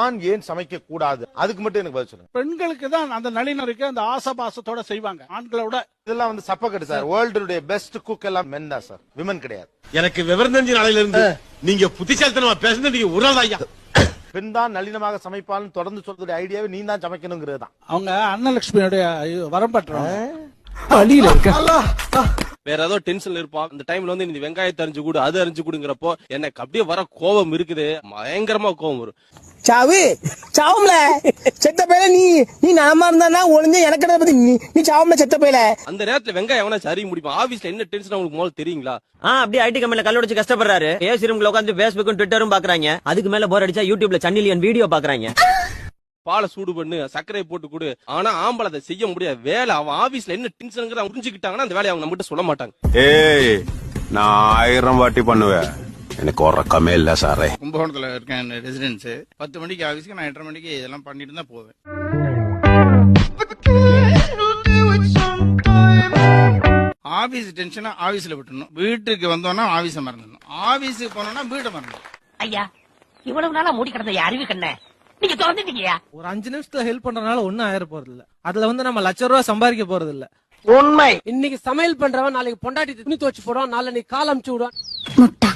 நான் ஏன் சமைக்க கூடாது? அதுக்கு மட்டும் எனக்கு பதில் சொல்லுங்க. பெண்களுக்கு தான் அந்த நளினம் இருக்கு அந்த ஆசபாசத்தோட செய்வாங்க. ஆண்களோட. இதெல்லாம் வந்து சப்பக்கட்டு சார். வேர்ல்டுடைய பெஸ்ட் குக் எல்லாம் மென் தான் சார். விமன் கிடையாது. எனக்கு விவரம் தெரிஞ்ச நாளையில இருந்து நீங்க புத்திசாலித்தனமா பேசுறது நீங்க ஐயா. பெண் தான் நளினமாக சமைப்பான்னு தொடர்ந்து சொல்றதுடைய ஐடியாவே நீ தான் சமைக்கணுங்கிறது தான். அவங்க அன்னலட்சுமியோடைய வரம் பெற்றவங்க. வேற ஏதோ டென்ஷன்ல இருப்பான். அந்த டைம்ல வந்து நீ வெங்காயத்தை அரிஞ்சு கூடு அது அரிஞ்சு கொடுங்கிறப்போ எனக்கு அப்படியே வர கோபம் இருக்குது. பயங்கரமா கோபம் வரும். சாவு. சாவும்ல. செத்த பையல நீ நீ நலமா இருந்தா ஒளிஞ்ச எனக்கு பத்தி நீ நீ சாவும்ல செத்த பையல அந்த நேரத்துல வெங்காயம் எவனா சரி முடிப்பான் ஆபீஸ்ல என்ன டென்ஷன் உங்களுக்கு முதல்ல தெரியுங்களா? ஆ அப்படியே ஐடி கம்பெனில கல்லூடிச்சு கஷ்டப்படுறாரு. ஏசி ரூம்ல உட்காந்து பேஸ்புக்கும் ட்விட்டரும் பாக்குறாங்க. அதுக்கு மேல போர் அடிச்சா யூடியூப்ல சன்னிலியன் வீடியோ பாக்குறாங்க. பாலை சூடு பண்ணு சர்க்கரையை போட்டு கொடு. ஆனா ஆம்பளை அதை செய்ய முடியாது. வேலை அவன் ஆபீஸ்ல என்ன டென்ஷன் புரிஞ்சுக்கிட்டாங்கன்னா அந்த வேலையை அவங்க நம்மகிட்ட சொல்ல மாட்டாங்க. ஏய் நான் ஆயிரம் வாட்டி பண்ணுவேன். எனக்கு உறக்கமே இல்ல சாரே. கும்பகோணத்துல இருக்கேன் ரெசிடென்ஸ் பத்து மணிக்கு ஆஃபீஸ்க்கு நான் எட்டரை மணிக்கு இதெல்லாம் பண்ணிட்டு தான் போவேன். ஆபீஸ் டென்ஷனா ஆபீஸ்ல விட்டுணும் வீட்டுக்கு வந்தோம்னா ஆபீஸை மறந்துடணும். ஆபீஸுக்கு போனோம்னா வீட்டை மறந்துடணும். ஐயா இவ்வளவு நாளா மூடி கிடந்த அறிவு கண்ண. நீங்க திறந்துட்டீங்கயா ஒரு அஞ்சு நிமிஷத்துல ஹெல்ப் பண்றதுனால ஒண்ணும் ஆயிர போறது இல்ல அதுல வந்து நம்ம லட்ச ரூபா சம்பாதிக்க போறது இல்ல உண்மை. இன்னைக்கு சமையல் பண்றவன் நாளைக்கு பொண்டாட்டி துணி துவச்சு போடுவான் நாளைக்கு கால் அமுச்சு விடுவான். முட்டா.